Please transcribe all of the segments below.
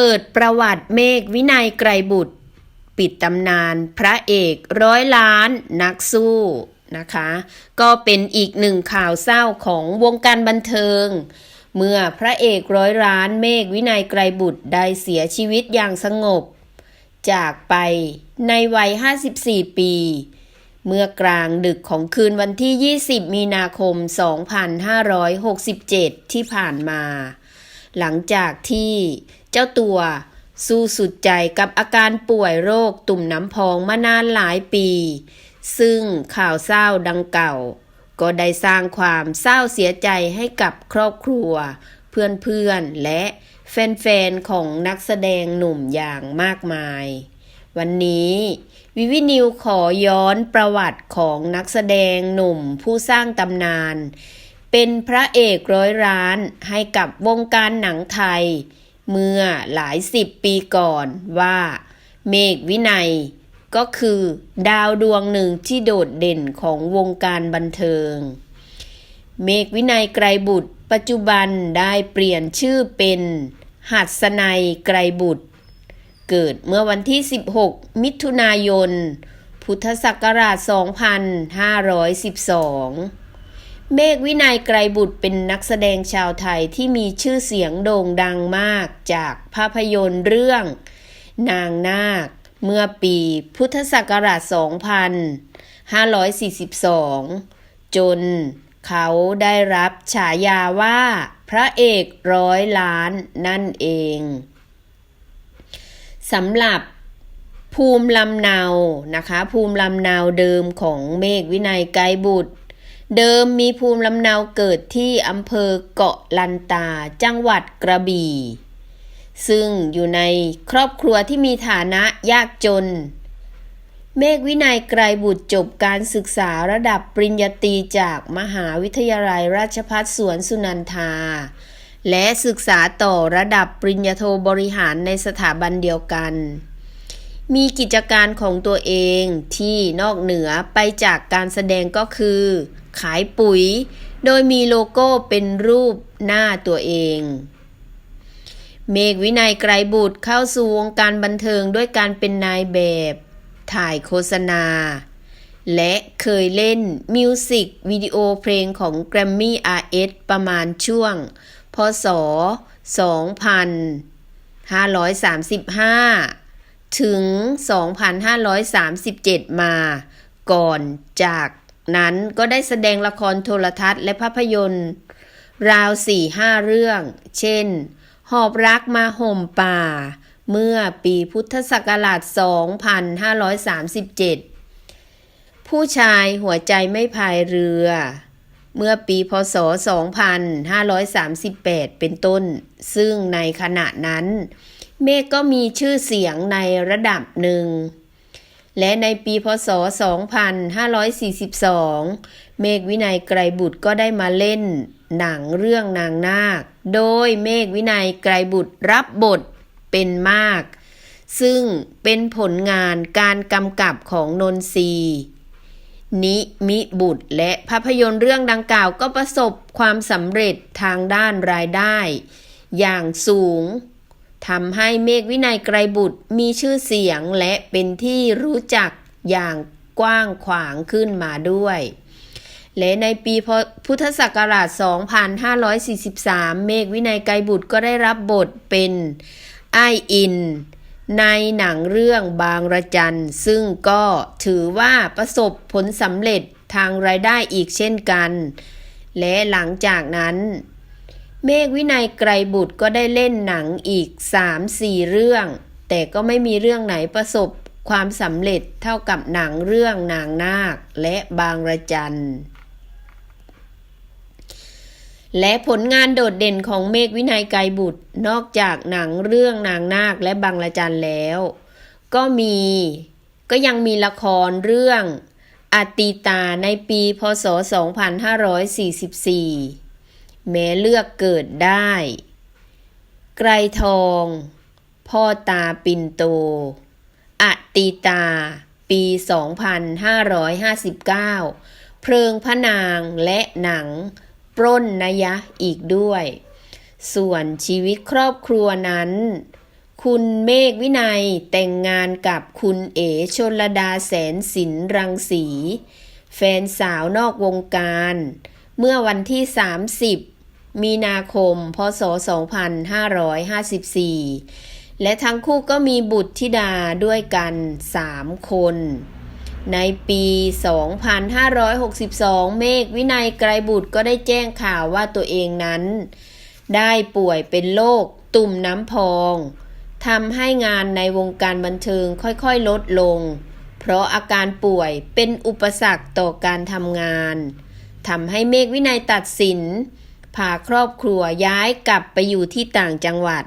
เปิดประวัติเมฆวินัยไกรบุตร ปิดตำนานพระเอกร้อยล้านนักสู้นะคะ ก็เป็นอีกหนึ่งข่าวเศร้าของวงการบันเทิง เมื่อพระเอกร้อยล้านเมฆวินัยไกรบุตรได้เสียชีวิตอย่างสงบ จากไปในวัย 54 ปี เมื่อกลางดึกของคืนวันที่ 20 มีนาคม 2567 ที่ผ่านมา หลังจากที่ เจ้าตัว สู้สุดใจกับอาการป่วยโรคตุ่มน้ำพองมานานหลายปี ซึ่งข่าวเศร้าดังเก่า ก็ได้สร้างความเศร้าเสียใจให้กับครอบครัว เพื่อนๆและแฟนๆของนักแสดงหนุ่มอย่างมากมาย วันนี้วิวินิวขอย้อนประวัติของนักแสดงหนุ่มผู้สร้างตำนาน เป็นพระเอกร้อยร้านให้กับวงการหนังไทย เมื่อหลายสิบปีก่อนว่า เมฆวินัย ก็คือดาวดวงหนึ่งที่โดดเด่นของวงการบันเทิง เมฆวินัยไกรบุตร ปัจจุบันได้เปลี่ยนชื่อเป็นหัดสนัยไกรบุตร เกิดเมื่อวันที่ 16 มิถุนายน พุทธศักราช 2512 เมฆวินัยไกรบุตรเป็นนักแสดงชาวไทยที่มีชื่อเสียงโด่งดังมากจากภาพยนตร์เรื่อง นางนาค เมื่อปีพุทธศักราช 2542 จนเขาได้รับฉายาว่าพระเอกร้อยล้านนั่นเองสำหรับภูมิลำเนานะคะ ภูมิลำเนาเดิมของเมฆวินัยไกรบุตร เดิมมีภูมิลำเนาเกิดที่อำเภอเกาะลันตา จังหวัดกระบี่ ซึ่งอยู่ในครอบครัวที่มีฐานะยากจน เมฆวินัยไกรบุตรจบการศึกษาระดับปริญญาตรีจากมหาวิทยาลัยราชภัฏสวนสุนันทา และศึกษาต่อระดับปริญญาโทบริหารในสถาบันเดียวกันมีกิจการของตัวเองที่นอกเหนือไปจากการแสดงก็คือ ขายปุ๋ย โดยมีโลโก้เป็นรูปหน้าตัวเอง เมฆวินัยไกรบุตรเข้าสู่วงการบันเทิงด้วยการเป็นนายแบบ ถ่ายโฆษณา และเคยเล่นมิวสิกวิดีโอเพลงของ Grammy RS ประมาณช่วง พศ 2535ถึง 2537 มา ก่อนจาก นั้นก็ได้แสดงละครโทรทัศน์และภาพยนตร์ ราว4-5เรื่อง เช่น หอบรักมาห่มป่า เมื่อปีพุทธศักราช 2537 ผู้ชายหัวใจไม่พายเรือ เมื่อปีพศ 2538 เป็นต้น ซึ่งในขณะนั้น เมฆก็มีชื่อเสียงในระดับหนึ่ง และในปีพศ 2542 เมฆวินัยไกรบุตรก็ได้มาเล่น หนังเรื่องนางนาค โดยเมฆวินัยไกรบุตรรับบทเป็นมาก ซึ่งเป็นผลงานการกำกับของนนทรีนิมิบุตร และภาพยนตร์เรื่องดังกล่าวก็ประสบความสำเร็จทางด้านรายได้ อย่างสูง ทำให้เมฆวินัยไกรบุตรมีชื่อเสียงและเป็นที่รู้จักอย่างกว้างขวางขึ้นมาด้วย และในปีพุทธศักราช 2543 เมฆวินัยไกรบุตรก็ได้รับบทเป็นไออิน ในหนังเรื่องบางระจัน ซึ่งก็ถือว่าประสบผลสำเร็จทางรายได้อีกเช่นกัน และหลังจากนั้น เมฆวินัยไกรบุตรก็ได้เล่นหนังอีก 3-4 เรื่อง แต่ก็ไม่มีเรื่องไหนประสบความสำเร็จเท่ากับหนังเรื่องนางนาคและบางระจัน และผลงานโดดเด่นของเมฆวินัยไกรบุตรนอกจากหนังเรื่องนางนาคและบางระจันแล้ว ก็มีก็ยังมีละครเรื่องอติตาในปีพศ 2544 แม้เลือกเกิดได้ ไกรทอง พ่อตาปินโต อติตา ปี 2559 เพลิงพระนางและหนัง ปล้นนยะอีกด้วย ส่วนชีวิตครอบครัวนั้น คุณเมฆวินัยแต่งงานกับคุณเอ๋ชนลดาแสนสินรังสี แฟนสาวนอกวงการเมื่อวันที่ 30 มีนาคม พศ 2554 และทั้งคู่ก็มีบุตรธิดาด้วยกัน 3 คน ในปี 2562 เมฆวินัยไกรบุตรก็ได้แจ้งข่าวว่าตัวเองนั้น ได้ป่วยเป็นโรคตุ่มน้ำพองทำให้งานในวงการบันเทิงค่อยๆลดลง เพราะอาการป่วยเป็นอุปสรรคต่อการทำงานทำให้เมฆวินัยตัดสิน พาครอบครัวย้ายกลับไปอยู่ที่ต่างจังหวัด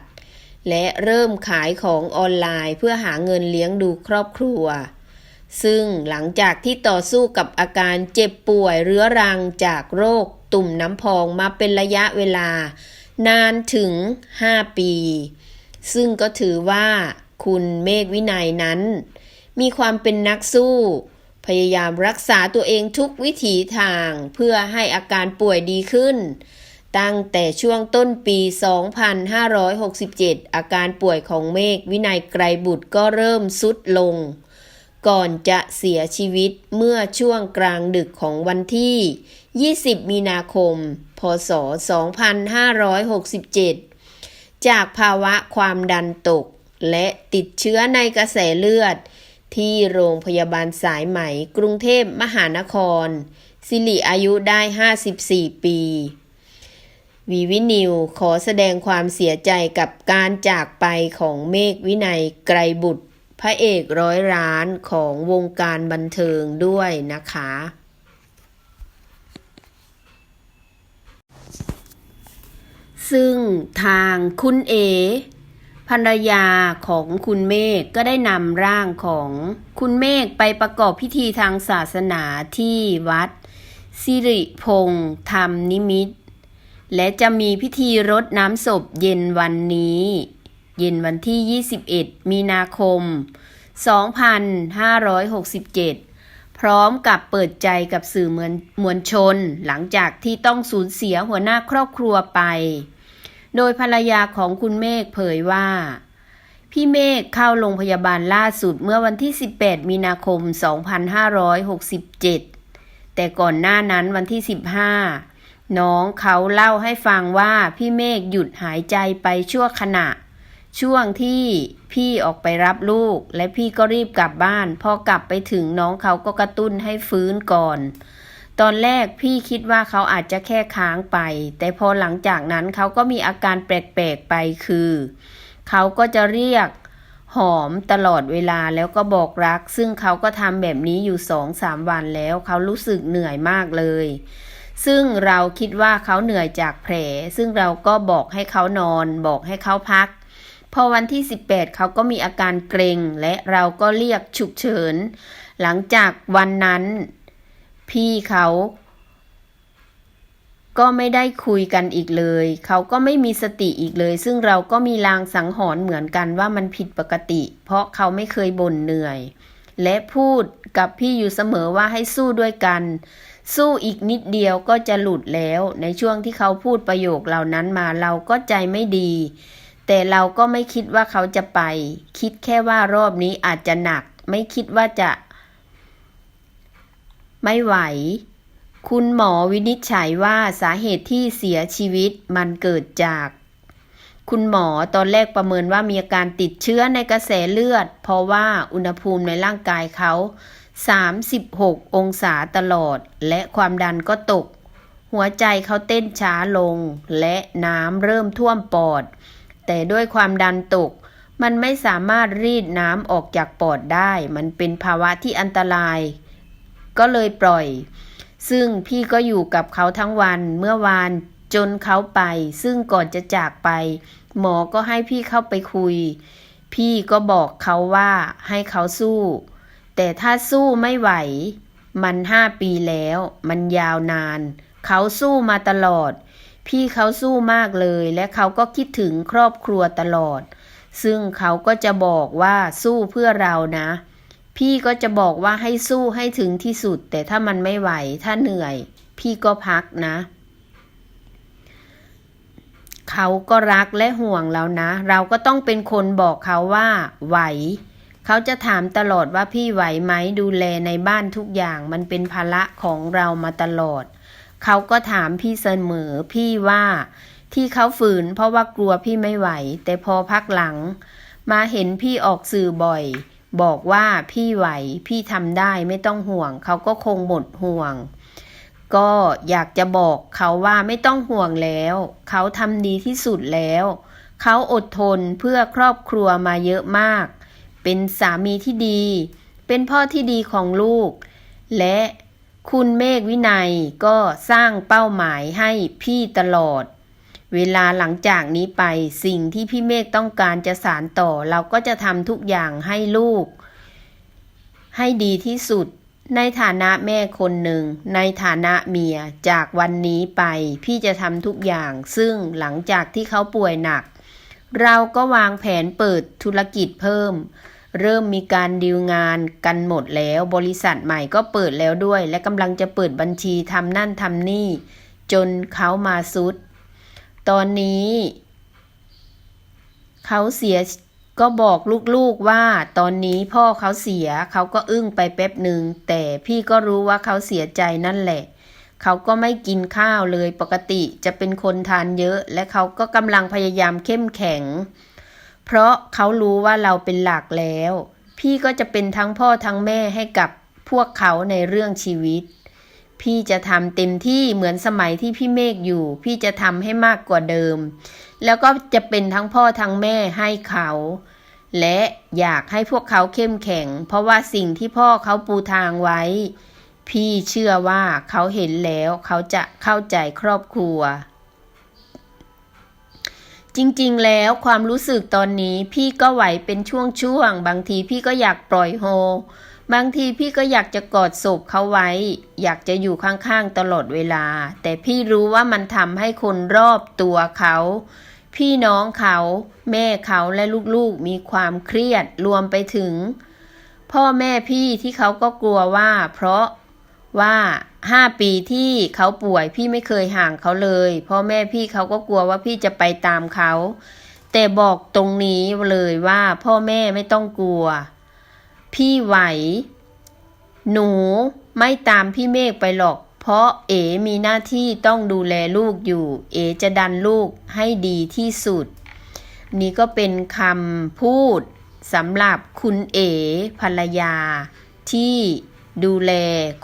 และเริ่มขายของออนไลน์เพื่อหาเงินเลี้ยงดูครอบครัว ซึ่งหลังจากที่ต่อสู้กับอาการเจ็บป่วยเรื้อรังจากโรคตุ่มน้ำพองมาเป็นระยะเวลา นานถึง 5 ปี ซึ่งก็ถือว่าคุณเมฆวินัยนั้น มีความเป็นนักสู้ พยายามรักษาตัวเองทุกวิถีทางเพื่อให้อาการป่วยดีขึ้น ตั้งแต่ช่วงต้นปี 2567 อาการป่วยของเมฆวินัยไกรบุตรก็เริ่มสุดลง ก่อนจะเสียชีวิตเมื่อช่วงกลางดึกของวันที่ 20 มีนาคม พศ 2567 จากภาวะความดันตก และติดเชื้อในกระแสเลือด ที่โรงพยาบาลสายไหมกรุงเทพมหานคร สิริอายุได้ 54 ปี วีวินิวขอแสดงความเสียใจกับการจากไปของเมฆวินัยไกรบุตร พระเอกร้อยร้านของวงการบันเทิงด้วยนะคะ ซึ่งทางคุณเอภรรยาของคุณเมฆก็ได้นำร่างของคุณเมฆไปประกอบพิธีทางศาสนาที่วัด สิริพงษ์ธรรมนิมิตร และจะมีพิธีรดน้ำศพเย็นวันนี้ เย็นวันที่ 21 มีนาคม 2567 พร้อมกับเปิดใจกับสื่อมวลมวลชน หลังจากที่ต้องสูญเสียหัวหน้าครอบครัวไป โดยภรรยาของคุณเมฆเผยว่า พี่เมฆเข้าโรงพยาบาลล่าสุดเมื่อวันที่ 18 มีนาคม 2567 แต่ก่อนหน้านั้นวันที่ 15 น้องเขาเล่าให้ฟังว่าพี่เมฆหยุดหายใจไปชั่วขณะ ช่วงที่พี่ออกไปรับลูก และพี่ก็รีบกลับบ้าน พอกลับไปถึงน้องเขาก็กระตุ้นให้ฟื้นก่อน ตอนแรกพี่คิดว่าเขาอาจจะแค่ค้างไป แต่พอหลังจากนั้นเขาก็มีอาการแปลกๆไปคือ เขาก็จะเรียกหอมตลอดเวลาแล้วก็บอกรัก ซึ่งเขาก็ทำแบบนี้อยู่สองสามวันแล้ว เขารู้สึกเหนื่อยมากเลย ซึ่งเราคิดว่าเขาเหนื่อยจากแผล ซึ่งเราก็บอกให้เขานอน บอกให้เขาพัก พอวันที่ 18 เขาก็มีอาการเกรงและเราก็เรียกฉุกเฉิน หลังจากวันนั้น พี่เขาก็ไม่ได้คุยกันอีกเลย เขาก็ไม่มีสติอีกเลย ซึ่งเราก็มีลางสังหรณ์เหมือนกันว่ามันผิดปกติ เพราะเขาไม่เคยบ่นเหนื่อย และพูดกับพี่อยู่เสมอว่าให้สู้ด้วยกัน สู้อีกนิดเดียวก็จะหลุดแล้ว ในช่วงที่เขาพูดประโยคเหล่านั้นมาเราก็ใจไม่ดี แต่เราก็ไม่คิดว่าเขาจะไป คิดแค่ว่ารอบนี้อาจจะหนัก ไม่คิดว่าจะ ไม่ไหว คุณหมอวินิจฉัยว่าสาเหตุที่เสียชีวิตมันเกิดจากคุณหมอตอนแรกประเมินว่ามีอาการติดเชื้อในกระแสเลือด เพราะว่าอุณหภูมิในร่างกายเขา 36 องศาตลอด และความดันก็ตก หัวใจเขาเต้นช้าลง และน้ำเริ่มท่วมปอด แต่ด้วยความดันตก มันไม่สามารถรีดน้ำออกจากปอดได้ มันเป็นภาวะที่อันตราย ก็เลยปล่อย ซึ่งพี่ก็อยู่กับเขาทั้งวันเมื่อวานจนเขาไป ซึ่งก่อนจะจากไป หมอก็ให้พี่เข้าไปคุย พี่ก็บอกเขาว่าให้เขาสู้ แต่ถ้าสู้ไม่ไหว มันห้าปีแล้ว มันยาวนาน เขาสู้มาตลอด พี่เขาสู้มากเลย และเขาก็คิดถึงครอบครัวตลอด ซึ่งเขาก็จะบอกว่าสู้เพื่อเรานะ พี่ก็จะบอกว่าให้สู้ให้ถึงที่สุด แต่ถ้ามันไม่ไหว ถ้าเหนื่อย พี่ก็พักนะเขาก็รักและห่วงเรานะ เราก็ต้องเป็นคนบอกเขาว่า ไหว เขาจะถามตลอดว่าพี่ไหวไหมดูแลในบ้านทุกอย่างมันเป็นภาระของเรามาตลอด เขาก็ถามพี่เสมอพี่ว่าที่เขาฝืนเพราะว่ากลัวพี่ไม่ไหว แต่พอพักหลัง มาเห็นพี่ออกสื่อบ่อย บอกว่าพี่ไหวพี่ทำได้ไม่ต้องห่วง เขาก็คงหมดห่วง ก็อยากจะบอกเขาว่าไม่ต้องห่วงแล้ว เขาทำดีที่สุดแล้ว เขาอดทนเพื่อครอบครัวมาเยอะมาก เป็นสามีที่ดี เป็นพ่อที่ดีของลูก และคุณเมฆวินัยก็สร้างเป้าหมายให้พี่ตลอด เวลาหลังจากนี้ไปสิ่งที่พี่เมฆต้องการจะสานต่อ เราก็จะทำทุกอย่างให้ลูก ให้ดีที่สุด ในฐานะแม่คนหนึ่ง ในฐานะเมียจากวันนี้ไป พี่จะทำทุกอย่าง ซึ่งหลังจากที่เขาป่วยหนัก เราก็วางแผนเปิดธุรกิจเพิ่ม เริ่มมีการดีลงานกันหมดแล้ว บริษัทใหม่ก็เปิดแล้วด้วย และกำลังจะเปิดบัญชีทำนั่นทำนี่ จนเขามาซุด ตอนนี้ เขาเสียก็บอกลูกๆว่าตอนนี้พ่อเขาเสียเขาก็อึ้งไปแป๊บหนึ่งแต่พี่ก็รู้ว่าเขาเสียใจนั่นแหละ เขาก็ไม่กินข้าวเลยปกติจะเป็นคนทานเยอะ และเขาก็กำลังพยายามเข้มแข็ง เพราะเขารู้ว่าเราเป็นหลักแล้ว พี่ก็จะเป็นทั้งพ่อทั้งแม่ให้กับพวกเขาในเรื่องชีวิต พี่จะทำเต็มที่เหมือนสมัยที่พี่เมฆอยู่ พี่จะทำให้มากกว่าเดิม แล้วก็จะเป็นทั้งพ่อทั้งแม่ให้เขา และอยากให้พวกเขาเข้มแข็ง เพราะว่าสิ่งที่พ่อเขาปูทางไว้ พี่เชื่อว่าเขาเห็นแล้วเขาจะเข้าใจครอบครัว จริงๆ แล้วความรู้สึกตอนนี้พี่ก็ไหวเป็นช่วงๆ บางทีพี่ก็อยากปล่อยโฮ บางทีพี่ก็อยากจะกอดศพเขาไว้ อยากจะอยู่ข้างๆ ตลอดเวลา แต่พี่รู้ว่ามันทำให้คนรอบตัวเขา พี่น้องเขา แม่เขาและลูกๆ มีความเครียดรวมไปถึง พ่อแม่พี่ที่เขาก็กลัวว่า เพราะ ว่าห้าปีที่เขาป่วยพี่ไม่เคยห่างเขาเลยพ่อแม่พี่เขาก็กลัวว่าพี่จะไปตามเขา แต่บอกตรงนี้เลยว่าพ่อแม่ไม่ต้องกลัว พี่ไหว หนูไม่ตามพี่เมฆไปหรอก เพราะเอ๋มีหน้าที่ต้องดูแลลูกอยู่ เอ๋จะดันลูกให้ดีที่สุด นี่ก็เป็นคำพูดสำหรับคุณเอ๋ภรรยาที่ ดูแล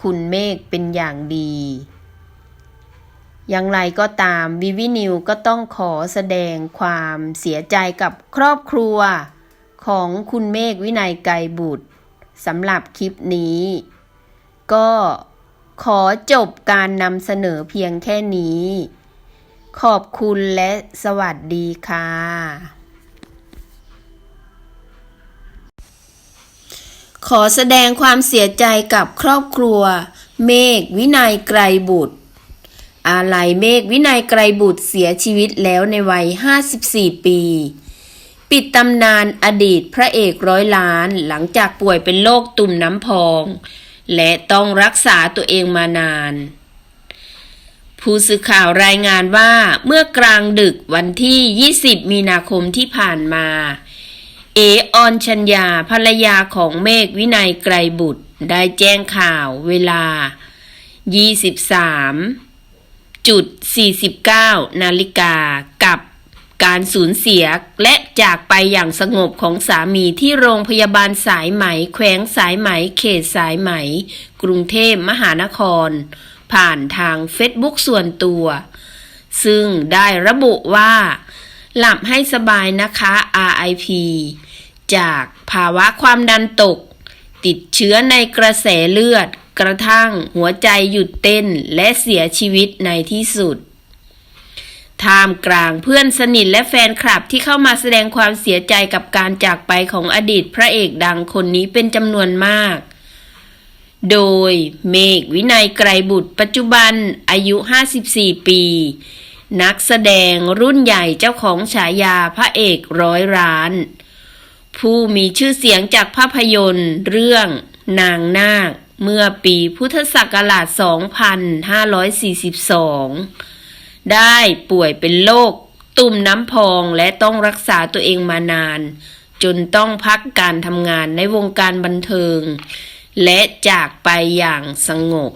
คุณเมฆเป็นอย่างดี อย่างไรก็ตามวิวินิวก็ต้องขอแสดงความเสียใจกับครอบครัว ของคุณเมฆวินัยไกรบุตรสำหรับคลิปนี้ ก็ขอจบการนำเสนอเพียงแค่นี้ ขอบคุณและสวัสดีค่ะ ขอแสดงความเสียใจกับครอบครัว เมฆวินัยไกรบุตร อาลัยเมฆวินัยไกรบุตรเสียชีวิตแล้วในวัย 54 ปี ปิดตำนานอดีตพระเอกร้อยล้านหลังจากป่วยเป็นโรคตุ่มน้ำพอง และต้องรักษาตัวเองมานานผู้สื่อข่าวรายงานว่าเมื่อกลางดึกวันที่ 20 มีนาคมที่ผ่านมา เอออนชัญญาภรรยาของเมฆวินัยไกรบุตร ได้แจ้งข่าวเวลา 23จุด49 นาฬิกากับการสูญเสียและจากไปอย่างสงบของสามีที่โรงพยาบาลสายไหม แขวงสายไหม เขตสายไหม กรุงเทพมหานคร ผ่านทางเฟซบุ๊กส่วนตัว ซึ่งได้ระบุว่า หลับให้สบายนะคะ RIP จากภาวะความดันตก ติดเชื้อในกระแสเลือด กระทั่งหัวใจหยุดเต้นและเสียชีวิตในที่สุดท่ามกลางเพื่อนสนิทและแฟนคลับที่เข้ามาแสดงความเสียใจกับการจากไปของอดีตพระเอกดังคนนี้เป็นจำนวนมาก โดยเมฆวินัยไกรบุตร ปัจจุบันอายุ 54 ปี นักแสดงรุ่นใหญ่เจ้าของฉายาพระเอกร้อยร้าน ผู้มีชื่อเสียงจากภาพยนตร์ เรื่องนางนาค เมื่อปีพุทธศักราช 2542 ได้ป่วยเป็นโรคตุ่มน้ำพองและต้องรักษาตัวเองมานาน จนต้องพักการทำงานในวงการบันเทิง และจากไปอย่างสงบ